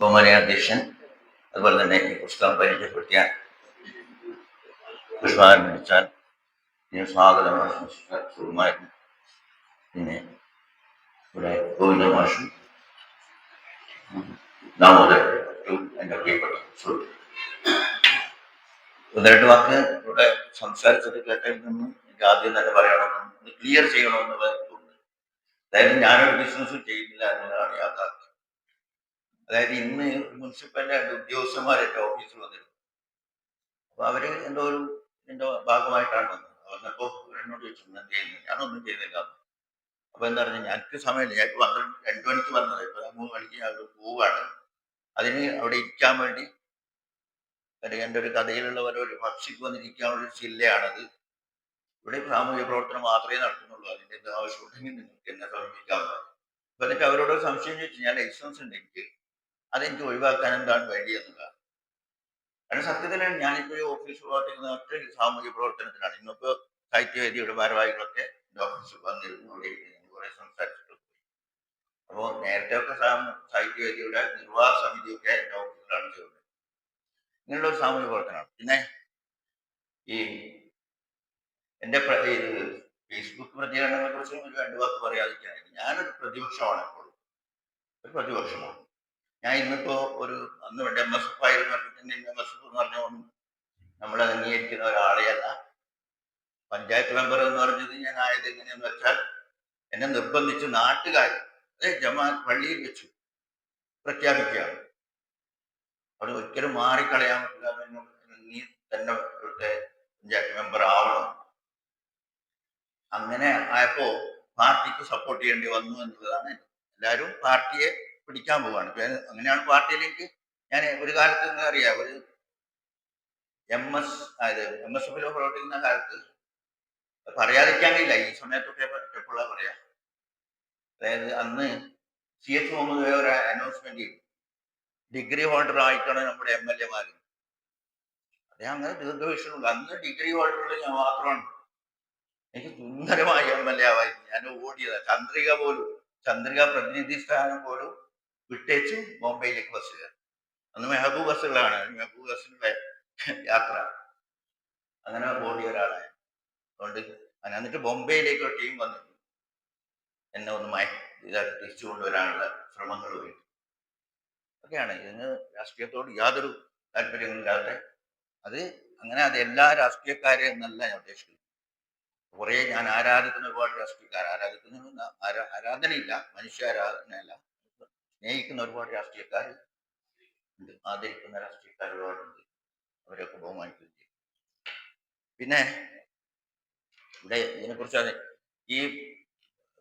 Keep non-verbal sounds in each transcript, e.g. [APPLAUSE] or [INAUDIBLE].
ബഹുമാനിയ അധ്യക്ഷൻ അതുപോലെ തന്നെ ഈ പുസ്തകം പരിചയപ്പെടുത്തിയ പുഷ്പാകരൻ വിളിച്ചാൽ ഞാൻ സ്വാഗതം സുകുമാരൻ പിന്നെ ഇവിടെ ഗോവിന്ദ മാഷും ദാമോദരൻ എന്റെ പ്രിയപ്പെട്ട രണ്ട് വാക്ക് ഇവിടെ സംസാരിച്ചത് കേട്ടതിൽ എനിക്ക് ആദ്യം തന്നെ പറയണമെന്നും ക്ലിയർ ചെയ്യണമെന്നുള്ള അതായത് ഞാനൊരു ബിസിനസ് ചെയ്യുന്നില്ല എന്നുള്ളതാണ് യാഥാർത്ഥ്യം. അതായത് ഇന്ന് മുനിസിപ്പലിന്റെ രണ്ട് ഉദ്യോഗസ്ഥന്മാർ എന്റെ ഓഫീസിൽ വന്നിരുന്നു. അപ്പൊ അവർ എന്തോ ഒരു ഇതിന്റെ ഭാഗമായിട്ടാണ് വന്നത്. വന്നപ്പോ എന്നോട് ചോദിച്ചു ഞാൻ ചെയ്യുന്നു? ഞാനൊന്നും ചെയ്തില്ല അപ്പൊ എന്താ പറഞ്ഞാൽ ഞങ്ങൾക്ക് സമയമില്ല. ഞങ്ങൾക്ക് പന്ത്രണ്ട് രണ്ടു മണിക്ക് വന്നത്. ഇപ്പൊ മൂന്ന് മണിക്ക് ഞാൻ പോവുകയാണ്. അതിന് അവിടെ ഇരിക്കാൻ വേണ്ടി അല്ലെങ്കിൽ എന്റെ ഒരു കഥയിലുള്ള പോലെ ഒരു പക്ഷിക്ക് വന്നിരിക്കാനുള്ള ഒരു ചില്ലയാണത് ഇവിടെ സാമൂഹ്യ പ്രവർത്തനം മാത്രമേ നടത്തുന്നുള്ളൂ. അതിന്റെ എന്ത് ആവശ്യമുണ്ടെങ്കിൽ നിങ്ങൾക്ക് എന്നെ സമീപിക്കാവുന്നതാണ്. അപ്പൊ എന്നിട്ട് അവരോട് സംശയം ചോദിച്ചു. ഞാൻ ലൈസൻസ് ഉണ്ട് എനിക്ക്. അതെനിക്ക് ഒഴിവാക്കാൻ എന്താണ് വഴി എന്നുള്ളതാണ് കാരണം സത്യത്തിൽ ഞാനിപ്പോ ഈ ഓഫീസ് പ്രവർത്തിക്കുന്ന ഒറ്റ സാമൂഹ്യ പ്രവർത്തനത്തിനാണ് ഇന്നിപ്പോ സാഹിത്യവേദിയുടെ ഭാരവാഹികളൊക്കെ ഓഫീസിൽ വന്നിരുന്നു അവിടെ കുറെ സംസാരിച്ചിട്ട് പോയി. അപ്പോൾ നേരത്തെ ഒക്കെ സാഹിത്യവേദിയുടെ നിർവാഹ സമിതിയൊക്കെ എന്റെ ഓഫീസിലാണ് ചെയ്യുന്നത് ഇങ്ങനെയുള്ള ഒരു സാമൂഹ്യ പ്രവർത്തനമാണ്. പിന്നെ ഈ എന്റെ ഫേസ്ബുക്ക് പ്രതികരണങ്ങളെ കുറിച്ച് ഒരു രണ്ട് വാക്ക് പറയാതിരിക്കാനായിട്ട് ഞാനൊരു പ്രതിപക്ഷമാണ് എപ്പോഴും. ഒരു പ്രതിപക്ഷമാണ്. ഞാൻ ഇന്നിപ്പോ ഒരു അന്ന് എം എസ് എഫ് ആയിരുന്നു എം എസ് എഫ് എന്ന് പറഞ്ഞൊന്നും നമ്മൾ അംഗീകരിക്കുന്ന ഒരാളെയല്ല. പഞ്ചായത്ത് മെമ്പർ എന്ന് പറഞ്ഞത് ഞാൻ ആയത് എങ്ങനെയെന്ന് വെച്ചാൽ എന്നെ നിർബന്ധിച്ച് നാട്ടുകാർ അതേ ജമാൽ പള്ളിയിൽ വെച്ചു പ്രഖ്യാപിക്കുകയാണ്. അവിടെ ഒരിക്കലും മാറിക്കളയാൻ പറ്റില്ല നീ തന്നെ ഇവിടുത്തെ പഞ്ചായത്ത് മെമ്പർ ആവണം. അങ്ങനെ ആയപ്പോ പാർട്ടിക്ക് സപ്പോർട്ട് ചെയ്യേണ്ടി വന്നു എന്നുള്ളതാണ് എല്ലാവരും പാർട്ടിയെ പിടിക്കാൻ ഇപ്പൊ അങ്ങനെയാണ് പാർട്ടിയിലേക്ക് ഞാൻ ഒരു കാലത്ത് എന്താ അറിയാം ഒരു എം എസ് അതായത് എം എസ് എഫിലോ പ്രവർത്തിക്കുന്ന കാലത്ത് പറയാതിരിക്കാൻ ഈ സമയത്തൊക്കെ എപ്പോഴാ പറയാ. അതായത് അന്ന് സി എച്ച് മുഹമ്മദ് ഒരു അനൗൺസ്മെന്റ് ചെയ്തു. ഡിഗ്രി ഹോൾഡർ ആയിട്ടാണ് നമ്മുടെ എം എൽ എമാര് അദ്ദേഹം അങ്ങനെ ദീർഘവീക്ഷണമുണ്ട്. അന്ന് ഡിഗ്രി ഹോൾഡറുകൾ ഞാൻ മാത്രമാണ്. എനിക്ക് സുന്ദരമായ എം എൽ എ ആവായിരുന്നു ഞാൻ ഓടിയത്. ചന്ദ്രിക പോലും ചന്ദ്രിക പ്രതിനിധി സ്ഥാനം പോലും വിട്ടേച്ചു ബോംബെയിലേക്ക് ബസ് കയറി. അന്ന് മെഹബൂബ് ബസ്സുകളാണ് മെഹബൂബ് ബസ്സിന്റെ യാത്ര. അങ്ങനെ ഓടിയ ഒരാളാണ് അതുകൊണ്ട് എന്നിട്ട് ബോംബെയിലേക്ക് ഒരു ടീം വന്നിരുന്നു എന്നെ ഒന്ന് മയ ഇതാക്കി തിരിച്ചു കൊണ്ടുവരാനുള്ള ശ്രമങ്ങൾ വേണ്ടി ഒക്കെയാണ്. ഇതിന് രാഷ്ട്രീയത്തോട് യാതൊരു താല്പര്യങ്ങളില്ലാതെ അത് അങ്ങനെ അത് എല്ലാ രാഷ്ട്രീയക്കാരെയും എന്നല്ല ഞാൻ ഉദ്ദേശിക്കുന്നത്. കുറെ ഞാൻ ആരാധിക്കുന്ന ഒരുപാട് രാഷ്ട്രീയക്കാർ. ആരാധിക്കുന്ന ആരാ ആരാധനയില്ല. മനുഷ്യ ആരാധനയല്ല സ്നേഹിക്കുന്ന ഒരുപാട് രാഷ്ട്രീയക്കാർ ഉണ്ട്. ആദരിക്കുന്ന രാഷ്ട്രീയക്കാർ ഒരുപാടുണ്ട് അവരൊക്കെ ബഹുമാനിക്കുകയും ചെയ്യും. പിന്നെ ഇവിടെ ഇതിനെക്കുറിച്ച് അത് ഈ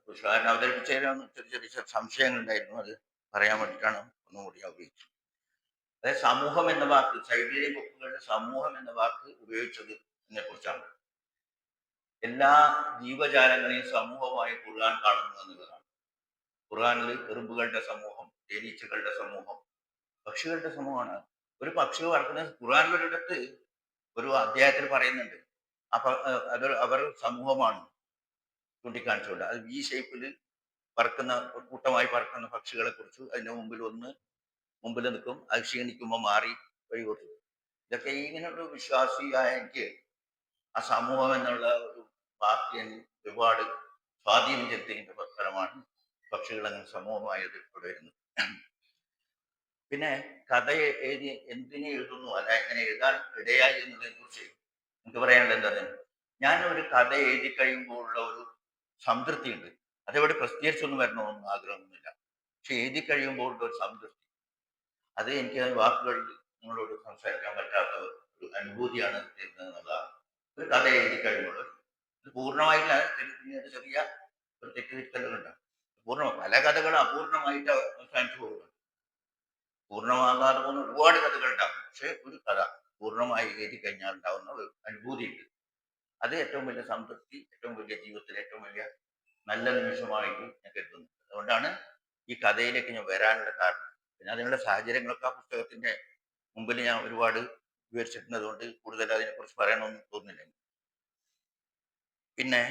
പുഷ്പാരൻ അവതരിപ്പിച്ചതിനൊന്നും ചെറിയ ചെറിയ സംശയങ്ങൾ ഉണ്ടായിരുന്നു അത് പറയാൻ വേണ്ടിയിട്ടാണ് ഒന്നും കൂടി ഉപയോഗിച്ചത്. അതായത് സമൂഹം എന്ന വാക്ക് സൈബീരിയൻ ബുക്കുകളുടെ സമൂഹം എന്ന വാക്ക് ഉപയോഗിച്ചത് എന്നെ കുറിച്ചാണ്. എല്ലാ ജീവജാലങ്ങളെയും സമൂഹമായി ഖുർആൻ കാണുന്നു എന്നുള്ളതാണ്. ഖുർആനിൽ എറുമ്പുകളുടെ സമൂഹം തേനീച്ചകളുടെ സമൂഹം. പക്ഷികളുടെ സമൂഹമാണ്. ഒരു പക്ഷി വളർത്തുന്ന ഖുർആനിലൊരിടത്ത് ഒരു അധ്യായത്തിൽ പറയുന്നുണ്ട്. അപ്പൊ അത് അവർ സമൂഹമാണ് ചൂണ്ടിക്കാണിച്ചുകൊണ്ട്. അത് വി ഷേപ്പിൽ പറക്കുന്ന കൂട്ടമായി പറക്കുന്ന പക്ഷികളെ കുറിച്ച് അതിന്റെ മുമ്പിൽ ഒന്ന് മുമ്പിൽ നിൽക്കും. അത് ക്ഷീണിക്കുമ്പോൾ മാറി വഴി കൊടുത്തു ഇതൊക്കെ ഇങ്ങനെയുള്ള വിശ്വാസിയായ എനിക്ക് ആ സമൂഹം എന്നുള്ള ഒരു പാർട്ടി ഒരുപാട് സ്വാധീനം ചെലുത്തിയതിന്റെ ഫലമാണ് പക്ഷികൾ അങ്ങനെ ഇവിടെ വരുന്നത്. പിന്നെ കഥ എഴുതി എന്തിനെ എഴുതുന്നു? അല്ല എങ്ങനെ എഴുതാൻ ഇടയായി എന്നതിനെ കുറിച്ച് എനിക്ക് പറയാനുള്ളത് എന്താണ് ഞാൻ ഒരു കഥ എഴുതി കഴിയുമ്പോഴുള്ള ഒരു സംതൃപ്തി ഉണ്ട് അതേപോലെ പ്രസിദ്ധീകരിച്ചൊന്നും വരണമെന്ന് ആഗ്രഹമൊന്നുമില്ല. പക്ഷെ എഴുതി കഴിയുമ്പോഴുള്ള ഒരു സംതൃപ്തി. അത് എനിക്ക് വാക്കുകൾ നിങ്ങളോട് സംസാരിക്കാൻ പറ്റാത്ത ഒരു അനുഭൂതിയാണ് തരുന്നതെന്നുള്ളതാണ്. ഒരു കഥ എഴുതി കഴിയുമ്പോൾ ഇത് പൂർണമായില്ല ചെറിയ ഒരു തെറ്റുതിരുത്തലുകളുണ്ട് പൂർണ പല കഥകളും അപൂർണമായിട്ട് അവസാനിച്ചു പോകുന്നു പൂർണമാകാതെ പോകുന്ന ഒരുപാട് കഥകൾ ഉണ്ടാകും പക്ഷെ ഒരു കഥ പൂർണമായി എഴുതി കഴിഞ്ഞാൽ ഉണ്ടാകുന്ന ഒരു അനുഭൂതിയുണ്ട്. അത് ഏറ്റവും വലിയ സംതൃപ്തി ഏറ്റവും വലിയ ജീവിതത്തിലെ ഏറ്റവും വലിയ നല്ല നിമിഷമായിട്ട് ഞാൻ കരുതുന്നു. അതുകൊണ്ടാണ് ഈ കഥയിലേക്ക് ഞാൻ വരാനുള്ള കാരണം. പിന്നെ അതിനുള്ള സാഹചര്യങ്ങളൊക്കെ ആ പുസ്തകത്തിന്റെ മുമ്പിൽ ഞാൻ ഒരുപാട് വിവരിച്ചിട്ടുണ്ട്. അതുകൊണ്ട് കൂടുതൽ അതിനെക്കുറിച്ച് പറയണമെന്ന് തോന്നുന്നില്ല. പിന്നെ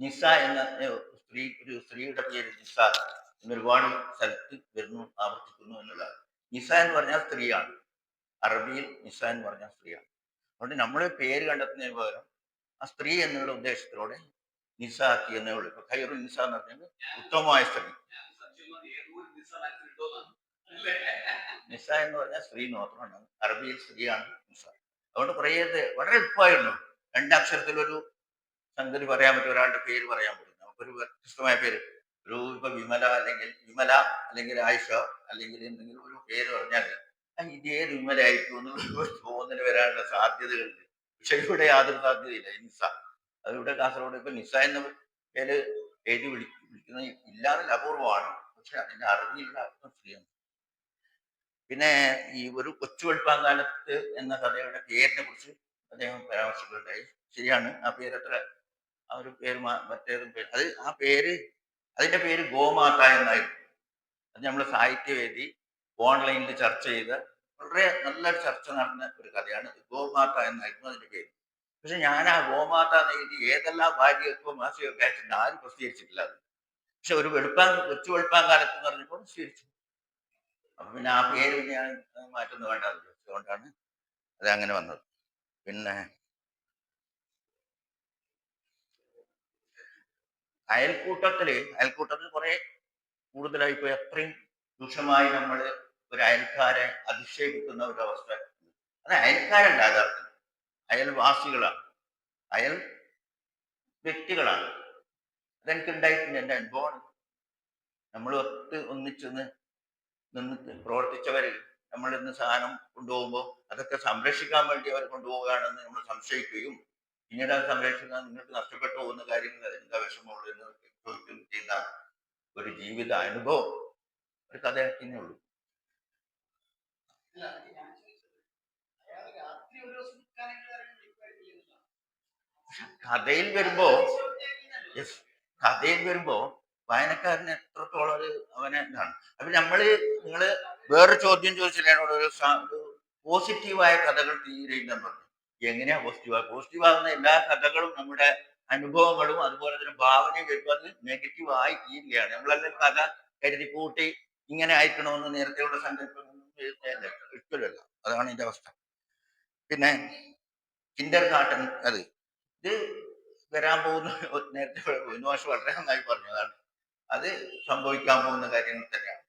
നിസ എന്ന സ്ത്രീ ഒരു സ്ത്രീയുടെ പേര് നിസ എന്ന് ഒരുപാട് സ്ഥലത്ത് വരുന്നു ആവർത്തിക്കുന്നു എന്നുള്ളതാണ്. നിസ എന്ന് പറഞ്ഞാൽ സ്ത്രീയാണ്. അറബിയിൽ നിസ എന്ന് പറഞ്ഞാൽ സ്ത്രീയാണ്. അതുകൊണ്ട് നമ്മൾ പേര് കണ്ടെത്തുന്നതിന് പകരം ആ സ്ത്രീ എന്നുള്ള ഉദ്ദേശത്തോടെ നിസ ആക്കി എന്നേ ഉള്ളൂ. ഇപ്പൊ ഖൈറു നിസ എന്ന് പറഞ്ഞാൽ ഉത്തമമായ സ്ത്രീ. നിസ എന്ന് പറഞ്ഞാൽ സ്ത്രീ മാത്രമാണ്. അറബിയിൽ സ്ത്രീയാണ് നിസ അതുകൊണ്ട് കുറേ വളരെ എളുപ്പമായിരുന്നു. രണ്ടക്ഷരത്തിലൊരു സംഗതി പറയാൻ പറ്റും ഒരാളുടെ പേര് പറയാൻ പറ്റും നമുക്കൊരു വ്യത്യസ്തമായ പേര്. ഒരു ഇപ്പൊ വിമല അല്ലെങ്കിൽ വിമല അല്ലെങ്കിൽ ആയിഷ അല്ലെങ്കിൽ എന്തെങ്കിലും ഒരു പേര് പറഞ്ഞാൽ ഇതേ വിമലായിരിക്കും എന്നുള്ള തോന്നൽ വരാനുള്ള സാധ്യതകളുണ്ട്. പക്ഷെ ഇവിടെ യാതൊരു സാധ്യതയില്ല. നിസ അത് ഇവിടെ കാസർഗോഡ് ഇപ്പൊ നിസ എന്ന പേര് എഴുതി വിളി വിളിക്കുന്നത് ഇല്ലാതെ അപൂർവമാണ്. പക്ഷെ അതിന്റെ അറിവിലുള്ള അർത്ഥം സ്ത്രീയാണ് പിന്നെ ഈ ഒരു കൊച്ചു വെളുപ്പാങ്കാലത്ത് എന്ന കഥയുടെ പേരിനെ കുറിച്ച് അദ്ദേഹം പരാമർശിക്കുകയുണ്ടായി. ശരിയാണ്. ആ പേര് അത്ര ആ ഒരു പേര് മറ്റേത് പേര് അത് ആ പേര് അതിന്റെ പേര് ഗോമാത എന്നായിരുന്നു. അത് നമ്മൾ സാഹിത്യവേദി ഓൺലൈനിൽ ചർച്ച ചെയ്ത വളരെ നല്ലൊരു ചർച്ച നടന്ന ഒരു കഥയാണ്. ഗോമാത എന്നായിരുന്നു അതിന്റെ പേര്. പക്ഷെ ഞാൻ ആ ഗോമാത എന്ന് എഴുതി ഏതെല്ലാം ഭാര്യയൊക്കെ മാസികയൊക്കെ അയച്ചിട്ടുണ്ട് ആരും പ്രസിദ്ധീകരിച്ചിട്ടില്ല അത്. പക്ഷെ ഒരു വെളുപ്പാൻ കൊച്ചു വെളുപ്പാൻ കാലത്ത് എന്ന് പറഞ്ഞപ്പോൾ പ്രസിദ്ധീകരിച്ചു അപ്പൊ പിന്നെ ആ പേര് ഞാൻ മാറ്റുന്നത് വേണ്ട അതുകൊണ്ടാണ് അത് അങ്ങനെ വന്നത്. പിന്നെ അയൽക്കൂട്ടത്തിൽ അയൽക്കൂട്ടത്തിൽ കുറെ കൂടുതലായി പോയി അത്രയും ദുഷമായി നമ്മൾ ഒരു അയൽക്കാരെ അധിക്ഷേപിക്കുന്ന ഒരു അവസ്ഥ. അത് അയൽക്കാരല്ല യഥാർത്ഥം അയൽവാസികളാണ്. അയൽ വ്യക്തികളാണ്. അതെനിക്ക് ഉണ്ടായിട്ടുണ്ട് എന്റെ അനുഭവമാണ്. നമ്മൾ ഒത്ത് ഒന്നിച്ചെന്ന് നിന്ന് പ്രവർത്തിച്ചവര് നമ്മൾ ഇന്ന് സാധനം കൊണ്ടുപോകുമ്പോൾ അതൊക്കെ സംരക്ഷിക്കാൻ വേണ്ടി അവർ കൊണ്ടുപോവുകയാണെന്ന് നമ്മൾ സംശയിക്കുകയും പിന്നീട് അത് സംരക്ഷിക്കാൻ നിങ്ങൾക്ക് നഷ്ടപ്പെട്ടു പോകുന്ന കാര്യങ്ങൾ എന്താ വിഷമമുള്ളൂ എന്ന് ചോദിക്കുകയും ചെയ്യുന്ന ഒരു ജീവിത അനുഭവം ഒരു കഥയാക്കിയേ ഉള്ളൂ. കഥയിൽ വരുമ്പോ കഥയിൽ വരുമ്പോ വായനക്കാരന് എത്രത്തോളം അത് അവനെ ഇതാണ്. അപ്പൊ നമ്മൾ നിങ്ങൾ വേറെ ചോദ്യം ചോദിച്ചില്ല എന്നോട് ഒരു പോസിറ്റീവായ കഥകൾ തീരെ ഇല്ലെന്ന് പറഞ്ഞു. എങ്ങനെയാ പോസിറ്റീവ് പോസിറ്റീവ് ആകുന്ന എല്ലാ കഥകളും നമ്മുടെ അനുഭവങ്ങളും അതുപോലെ തന്നെ ഭാവനയും വരുമ്പോൾ അത് നെഗറ്റീവ് ആയി തീരുകയാണ് നമ്മളെല്ലാം കഥ കരുതി കൂട്ടി ഇങ്ങനെ ആയിരിക്കണമെന്ന് നേരത്തെയുള്ള സങ്കല്പം. ഒരിക്കലുമല്ല അതാണ് ഇതിന്റെ അവസ്ഥ. പിന്നെ കിൻഡർ കാട്ടൻ അത് ഇത് വരാൻ പോകുന്ന [LAUGHS] നേരത്തെ വിനോഷ് വളരെ നന്നായി പറഞ്ഞു അതാണ് അത് സംഭവിക്കാൻ പോകുന്ന കാര്യങ്ങൾ തന്നെയാണ്.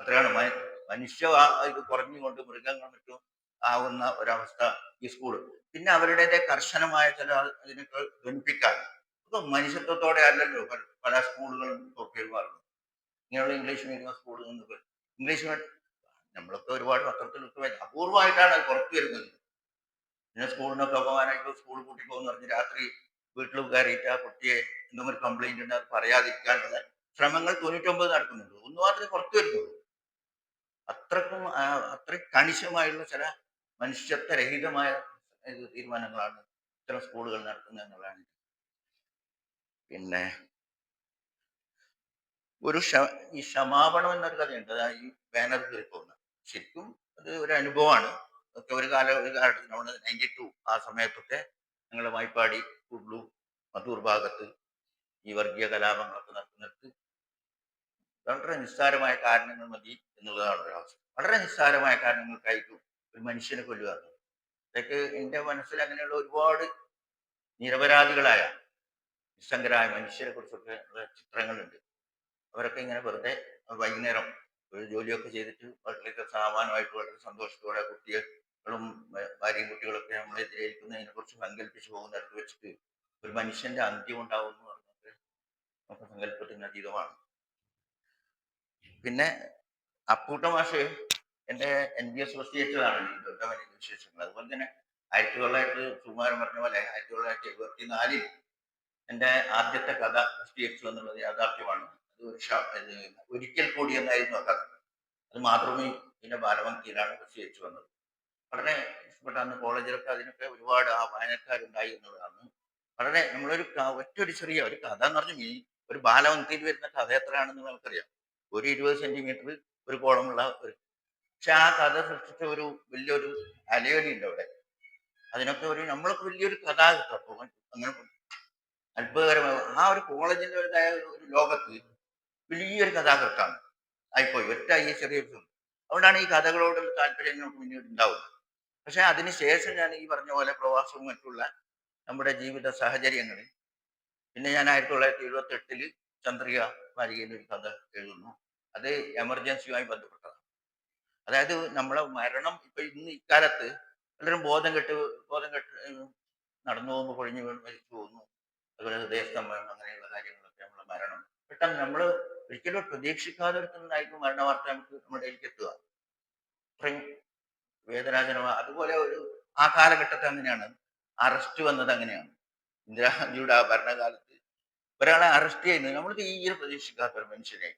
അത്രയാണ്. മനുഷ്യ ഇത് കുറഞ്ഞുകൊണ്ട് മൃഗങ്ങൾ മറ്റും ആവുന്ന ഒരവസ്ഥ ഈ സ്കൂൾ പിന്നെ അവരുടേത് കർശനമായ ചില അതിനേക്കാൾ ധനിപ്പിക്കാൻ. ഇപ്പൊ മനുഷ്യത്വത്തോടെ അല്ലല്ലോ പല സ്കൂളുകളും ഇപ്പോൾ ഇങ്ങനെയുള്ള ഇംഗ്ലീഷ് മീഡിയം സ്കൂളിൽ നിന്ന് ഇംഗ്ലീഷ് മീഡിയം നമ്മളൊക്കെ ഒരുപാട് പത്രത്തിലൊക്കെ അപൂർവമായിട്ടാണ് പുറത്തു വരുന്നത്. പിന്നെ സ്കൂളിനൊക്കെ പോകാനായിട്ട് സ്കൂൾ കൂട്ടി പോകുന്ന പറഞ്ഞ് രാത്രി വീട്ടിൽ കയറിയിട്ട് ആ കുട്ടിയെ എന്തെങ്കിലും ഒരു കംപ്ലൈന്റ് ഉണ്ട് അത് പറയാതിരിക്കാനുള്ള ശ്രമങ്ങൾ തൊണ്ണൂറ്റൊമ്പത് നടക്കുന്നുണ്ട്. ഒന്ന് മാത്രമേ പുറത്തു വരുന്നുള്ളൂ. അത്രക്കും അത്രയും കണിശമായുള്ള ചില മനുഷ്യത്വരഹിതമായ തീരുമാനങ്ങളാണ് ഇത്തരം സ്കൂളുകൾ നടത്തുന്നത് എന്നുള്ളതാണ്. പിന്നെ ഒരു ഈ ക്ഷമാപണം എന്നൊരു കഥയുണ്ട്. അതാ ഈ ബാനർ കയറി പോകുന്നത്. ശരിക്കും അത് ഒരു അനുഭവമാണ്. ഒക്കെ ഒരു കാല ഒരു കാലത്ത് നമ്മൾ നയന്റി ടു ആ സമയത്തൊക്കെ ഞങ്ങളുടെ വായ്പാടി കുള്ളു മധൂർ ഭാഗത്ത് ഈ വർഗീയ കലാപങ്ങളൊക്കെ നടത്തുന്നിടത്ത് വളരെ നിസ്സാരമായ കാരണങ്ങൾ മതി എന്നുള്ളതാണ് ഒരു അവസ്ഥ വളരെ നിസ്സാരമായ കാരണങ്ങൾക്കായിരിക്കും ഒരു മനുഷ്യനെ കൊല്ലുക എന്നുള്ളത്. ഇതൊക്കെ എന്റെ മനസ്സിൽ അങ്ങനെയുള്ള ഒരുപാട് നിരപരാധികളായ നിസ്സംഗരായ മനുഷ്യരെ കുറിച്ചൊക്കെ ചിത്രങ്ങളുണ്ട് അവരൊക്കെ ഇങ്ങനെ വെറുതെ വൈകുന്നേരം ഒരു ജോലിയൊക്കെ ചെയ്തിട്ട് വളരെ സാമാനമായിട്ട് വളരെ സന്തോഷത്തോടെ കുട്ടികളും ഭാര്യയും കുട്ടികളൊക്കെ നമ്മളെ എതിരേൽക്കുന്നതിനെ കുറിച്ച് സങ്കല്പിച്ച് പോകുന്നിടത്ത് വെച്ചിട്ട് ഒരു മനുഷ്യന്റെ അന്ത്യം ഉണ്ടാവും എന്ന് പറഞ്ഞിട്ട് നമുക്ക് സങ്കല്പത്തിന് അതീതമാണ് പിന്നെ അപ്പൂട്ട മാഷ് എന്റെ എൻ ബി എസ് പ്രസിദ്ധീകരിച്ചതാണ് ഈ ദുർഗമനി വിശേഷങ്ങൾ. അതുപോലെ തന്നെ ആയിരത്തി തൊള്ളായിരത്തി സുമാരൻ പറഞ്ഞ പോലെ ആയിരത്തി തൊള്ളായിരത്തി എഴുപത്തി നാലിൽ എന്റെ ആദ്യത്തെ കഥ പ്രസിദ്ധീകരിച്ചു എന്നുള്ളത് യാഥാർത്ഥ്യമാണ്. അത് ഒരിക്കൽ കൂടി എന്നായിരുന്നു ആ കഥ. അത് മാത്രമേ എന്റെ ബാലവങ്കിയിലാണ് പ്രസിദ്ധീകരിച്ചു വന്നത്. വളരെ ഇഷ്ടപ്പെട്ട അന്ന് കോളേജിലൊക്കെ അതിനൊക്കെ ഒരുപാട് ആ വായനക്കാരുണ്ടായി എന്നുള്ളതാണ്. വളരെ നമ്മളൊരു ഒറ്റൊരു ചെറിയ ഒരു കഥ എന്ന് പറഞ്ഞാൽ മീൻ ഒരു ബാലവങ്കിയിൽ വരുന്ന കഥ എത്രയാണെന്ന് നമുക്കറിയാം. ഒരു ഇരുപത് സെന്റിമീറ്റർ ഒരു കോളമുള്ള ഒരു പക്ഷെ ആ കഥ സൃഷ്ടിച്ച ഒരു വലിയൊരു അലയൊലി ഉണ്ട് അവിടെ. അതിനൊക്കെ ഒരു നമ്മളൊക്കെ വലിയൊരു അപ്പൊ അങ്ങനെ അത്ഭുതകരമായ ആ ഒരു കോളേജിന്റെ ഒരുതായ ഒരു ലോകത്ത് വലിയൊരു കഥാകൃത്താണ്. ആയിപ്പോയി. ഒറ്റ ഈ ചെറിയ അതുകൊണ്ടാണ് ഈ കഥകളോടുള്ള താല്പര്യം നമുക്ക് പിന്നീട് ഉണ്ടാവുന്നത്. പക്ഷെ അതിനുശേഷം ഞാൻ ഈ പറഞ്ഞ പോലെ പ്രവാസവും മറ്റുള്ള നമ്മുടെ ജീവിത സാഹചര്യങ്ങളിൽ പിന്നെ ഞാൻ ആയിരത്തി തൊള്ളായിരത്തി എഴുപത്തി എട്ടിൽ ചന്ദ്രിക വാരികയിൽ ഒരു കഥ എഴുതുന്നു. അത് എമർജൻസിയുമായി ബന്ധപ്പെട്ടതാണ്. അതായത് നമ്മളെ മരണം ഇപ്പൊ ഇന്ന് ഇക്കാലത്ത് പലരും ബോധം കെട്ട് ബോധം കെട്ട് നടന്നു പോകുമ്പോൾ കൊഴിഞ്ഞു വീണ് മരിച്ചു പോകുന്നു. അതുപോലെ ഹൃദയസ്തംഭനം അങ്ങനെയുള്ള കാര്യങ്ങളൊക്കെ നമ്മളെ മരണം. പെട്ടെന്ന് നമ്മൾ ഒരിക്കലും പ്രതീക്ഷിക്കാതെ ഒരുത്തുന്നതായിരിക്കും മരണ വാർത്ത നമുക്ക് നമ്മുടെ ഇടയിലേക്ക് എത്തുക. അത്രയും വേദനാജനമായ അതുപോലെ ഒരു ആ കാലഘട്ടത്തെ അങ്ങനെയാണ്. അറസ്റ്റ് വന്നത് അങ്ങനെയാണ്. ഇന്ദിരാഗാന്ധിയുടെ ആ ഭരണകാലത്ത് ഒരാളെ അറസ്റ്റ് ചെയ്യുന്നത് നമ്മൾ തീരെ പ്രതീക്ഷിക്കാത്ത ഒരു മനുഷ്യനെ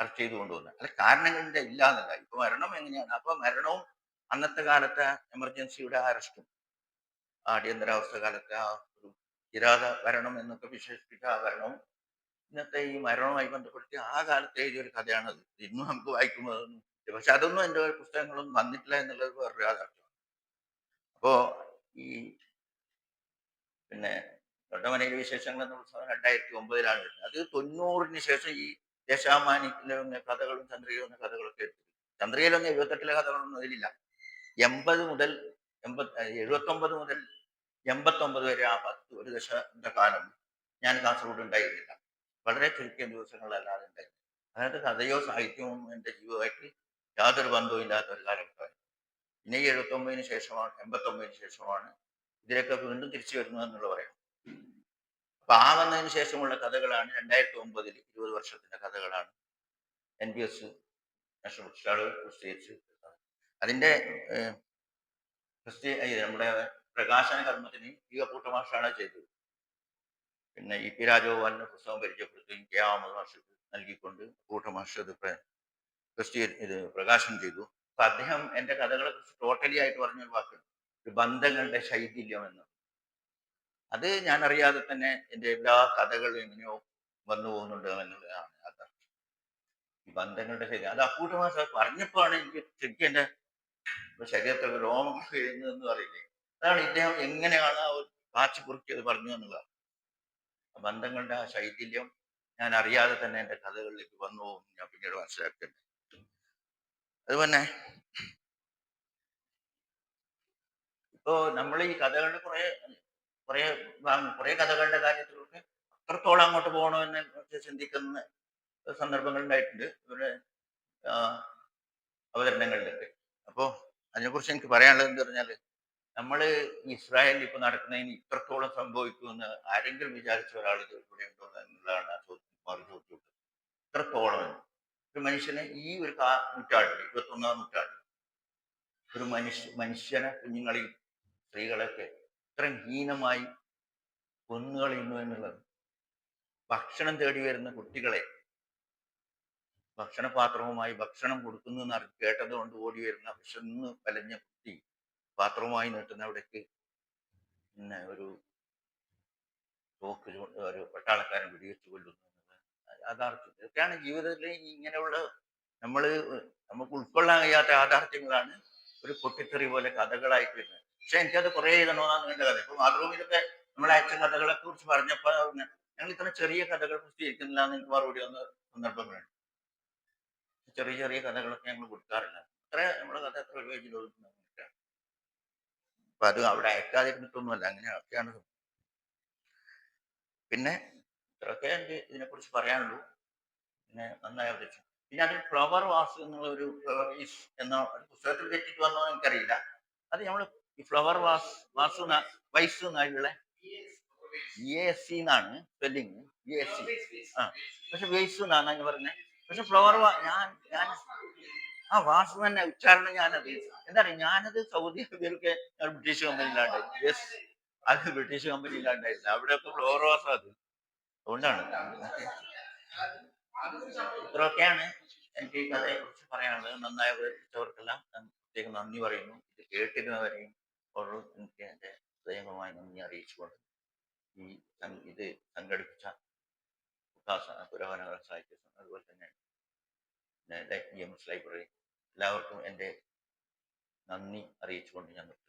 അറസ്റ്റ് ചെയ്ത് കൊണ്ടുവന്നത് അല്ല കാരണങ്ങളുടെ ഇല്ലാന്നല്ല. ഇപ്പൊ മരണം എങ്ങനെയാണ്? അപ്പൊ മരണവും അന്നത്തെ കാലത്തെ എമർജൻസിയുടെ അറസ്റ്റും. അടിയന്തരാവസ്ഥ കാലത്തെ ആ ഒരു കിരാത ഭരണം എന്നൊക്കെ വിശേഷിപ്പിച്ച ആ ഭരണവും ഇന്നത്തെ ഈ മരണവുമായി ബന്ധപ്പെടുത്തി ആ കാലത്തെ എഴുതിയ ഒരു കഥയാണത്. ഇന്നും നമുക്ക് വായിക്കുമ്പോഴൊന്നും പക്ഷെ അതൊന്നും എന്റെ പുസ്തകങ്ങളൊന്നും വന്നിട്ടില്ല എന്നുള്ളത് വേറൊരു യാഥാർത്ഥ്യമാണ്. അപ്പോ ഈ പിന്നെ തൊട്ടമനയിലെ വിശേഷങ്ങൾ എന്ന പുസ്തകം രണ്ടായിരത്തി ഒമ്പതിലാണ് വരുന്നത്. അത് തൊണ്ണൂറിന് ശേഷം ഈ ദേശാമാനിക്കിലെ കഥകളും ചന്ദ്രികയിലും എന്ന കഥകളൊക്കെ എടുത്തിട്ടുണ്ട്. ചന്ദ്രികയിലൊന്നും എഴുപത്തെട്ടിലെ കഥകളൊന്നും അതിലില്ല. എൺപത് മുതൽ എൺപത് എഴുപത്തി ഒമ്പത് മുതൽ എൺപത്തൊമ്പത് വരെ ആ പത്ത് ഒരു ദശന്റെ കാലം ഞാൻ കാസർഗോഡ് ഉണ്ടായിരുന്നില്ല. വളരെ ചുരുക്കിയ ദിവസങ്ങളല്ലാതെ ഉണ്ടായിരുന്നു. അതായത് കഥയോ സാഹിത്യവും എന്റെ ജീവിതമായിട്ട് യാതൊരു ബന്ധവും ഇല്ലാത്ത ഒരു കാലഘട്ടമായി പിന്നെ ഈ എഴുപത്തി ഒമ്പതിന് ശേഷമാണ് എൺപത്തി ഒമ്പതിന് ശേഷമാണ് ഇതിലൊക്കെ വീണ്ടും തിരിച്ചു വരുന്നതെന്നുള്ള പറയാം. ആ ശേഷമുള്ള കഥകളാണ് രണ്ടായിരത്തി ഒമ്പതിൽ ഇരുപത് വർഷത്തിന്റെ കഥകളാണ് N P S national book stall പ്രസിദ്ധീകരിച്ച് അതിന്റെ പ്രസിദ്ധീ- നമ്മുടെ പ്രകാശന കർമ്മത്തിന് ഈ കപ്പൂട്ട മാഷാണ് ചെയ്തത്. പിന്നെ ഇ പി രാജഗോപാലിന്റെ പുസ്തകം പരിചയപ്പെടുത്തുകയും കെ അഹമ്മദ് മാഷക്ക് നൽകിക്കൊണ്ട് കൂട്ട അത് പ്രസിദ്ധീകരി ഇത് പ്രകാശനം ചെയ്തു. അപ്പൊ അദ്ദേഹം എന്റെ കഥകളെ കുറിച്ച് ടോട്ടലി ആയിട്ട് പറഞ്ഞൊരു വാക്കുണ്ട്. ബന്ധങ്ങളുടെ ശൈഥില്യം എന്ന്. അത് ഞാൻ അറിയാതെ തന്നെ എന്റെ എല്ലാ കഥകളും എങ്ങനെയോ വന്നു പോകുന്നുണ്ട് എന്നുള്ളതാണ് ബന്ധങ്ങളുടെ ശരി അത് അക്കൂട്ട സാർ പറഞ്ഞപ്പോഴാണ് എനിക്ക് ശരിക്കും എന്റെ ശരീരത്തിൽ രോമം എന്ന് പറയില്ലേ അതാണ് ഇദ്ദേഹം എങ്ങനെയാണ് ആ ഒരു കാച്ചി കുറുക്കിയത് പറഞ്ഞു എന്നുള്ളത് ബന്ധങ്ങളുടെ ആ ശൈഥില്യം ഞാൻ അറിയാതെ തന്നെ എന്റെ കഥകളിലേക്ക് വന്നു പോകും ഞാൻ പിന്നീട് മനസ്സിലാക്കുന്നത് അതുപോലെ ഇപ്പോ നമ്മൾ ഈ കഥകളുടെ കുറെ കുറെ കുറേ കഥകളുടെ കാര്യത്തിലൊക്കെ അത്രത്തോളം അങ്ങോട്ട് പോകണമെന്ന് ചിന്തിക്കുന്ന സന്ദർഭങ്ങൾ ഉണ്ടായിട്ടുണ്ട്. ഇവരുടെ അവതരണങ്ങളിലൊക്കെ. അപ്പോൾ അതിനെക്കുറിച്ച് എനിക്ക് പറയാനുള്ളത് എന്ന് പറഞ്ഞാൽ നമ്മൾ ഇസ്രായേലിൽ ഇപ്പോൾ നടക്കുന്നതിന് ഇത്രത്തോളം സംഭവിക്കുമെന്ന് ആരെങ്കിലും വിചാരിച്ച ഒരാൾ ഇവിടെ ഉണ്ടോ എന്നുള്ളതാണ് ആ ചോദ്യം മറു ഇത്രത്തോളം ഒരു മനുഷ്യനെ ഈ ഒരു കാ നൂറ്റാണ്ടിൽ ഇരുപത്തൊന്നാം നൂറ്റാണ്ടിൽ ഒരു മനുഷ്യ മനുഷ്യനെ കുഞ്ഞുങ്ങളെയും സ്ത്രീകളെയൊക്കെ ഇത്രയും ഹീനമായി കൊന്നുകളയുന്നു എന്നുള്ളത്. ഭക്ഷണം തേടി വരുന്ന കുട്ടികളെ ഭക്ഷണപാത്രവുമായി ഭക്ഷണം കൊടുക്കുന്നു എന്ന് കേട്ടത് കൊണ്ട് ഓടി വരുന്ന വിശന്ന് വലഞ്ഞ കുട്ടി പാത്രവുമായി നീട്ടുന്ന അവിടേക്ക് പിന്നെ ഒരു തോക്ക് ഒരു പട്ടാളക്കാരൻ വെടിവെച്ച് കൊല്ലുന്നു യാഥാർത്ഥ്യം. ഇതൊക്കെയാണ് ജീവിതത്തിൽ ഈ ഇങ്ങനെയുള്ള നമ്മൾ നമുക്ക് ഉൾക്കൊള്ളാൻ കഴിയാത്ത യാഥാർത്ഥ്യങ്ങളാണ് ഒരു പൊട്ടിത്തെറി പോലെ കഥകളായിട്ട് വരുന്നത് പക്ഷെ എനിക്കത് കുറേ എഴുതണമെന്നാണ് എന്റെ കഥ. ഇപ്പൊ മാതൃഭൂമിയിലൊക്കെ നമ്മൾ അയച്ച കഥകളെ കുറിച്ച് പറഞ്ഞപ്പോൾ ഞങ്ങൾ ഇത്ര ചെറിയ കഥകൾ പ്രസിദ്ധീകരിക്കുന്നില്ല എന്ന് എനിക്ക് മറുപടി വന്ന സന്ദർഭങ്ങളുണ്ട് ചെറിയ ചെറിയ കഥകളൊക്കെ ഞങ്ങൾ കൊടുക്കാറില്ല. അത്ര നമ്മുടെ കഥ എത്ര പേജിൽ ഒതുക്കുന്നില്ല അപ്പൊ അത് അവിടെ അയക്കാതിരുന്നിട്ടൊന്നുമല്ല അങ്ങനെയൊക്കെയാണ് പിന്നെ ഇത്രയൊക്കെ എനിക്ക് ഇതിനെക്കുറിച്ച് പറയാനുള്ളൂ. പിന്നെ നന്നായി അവതരിച്ചു. പിന്നെ അതിൽ ഫ്ലവർ വാസ് എന്നുള്ള ഒരു ഫ്ലവർ ഈസ് എന്ന പുസ്തകത്തിൽ തെറ്റിട്ട് വന്നോ എനിക്കറിയില്ല. അത് നമ്മൾ ഫ്ലവർ വാസ് വാസു വൈസ് എന്നായുള്ള എന്നാണ് സ്പെല്ലിങ് പക്ഷെ വേസ് എന്നാണ് ഞാൻ പറഞ്ഞത് പക്ഷെ ഫ്ലവർ ഞാൻ ഞാൻ ആ വാസു തന്നെ ഉച്ചാരണം ഞാനത് എന്താ പറയുക ഞാനത് സൗദി അറേബ്യയിലൊക്കെ ബ്രിട്ടീഷ് കമ്പനിയിലാണ്ട് യെസ് അത് ബ്രിട്ടീഷ് കമ്പനിയിലാണ്ടായിരുന്നു അവിടെയൊക്കെ ഫ്ലവർ വാസ് അത്. അതുകൊണ്ടാണ്. ഇത്രയൊക്കെയാണ് എനിക്ക് കഥയെ കുറിച്ച് പറയാനുള്ളത്. നന്നായി അവതരിപ്പിച്ചവർക്കെല്ലാം ഞാൻ പ്രത്യേകം നന്ദി പറയുന്നു. ഇത് കേട്ടിരുന്നവരെയും ഓരോ എനിക്ക് എന്റെ ഹൃദയംഗമായ നന്ദി അറിയിച്ചുകൊണ്ട് ഈ ഇത് സംഘടിപ്പിച്ച ഉപാസ പുരവന സാഹിത്യ അതുപോലെ തന്നെ ഇ എം എസ് ലൈബ്രറി എല്ലാവർക്കും എന്റെ നന്ദി അറിയിച്ചുകൊണ്ട് ഞാൻ നിർത്തുന്നു.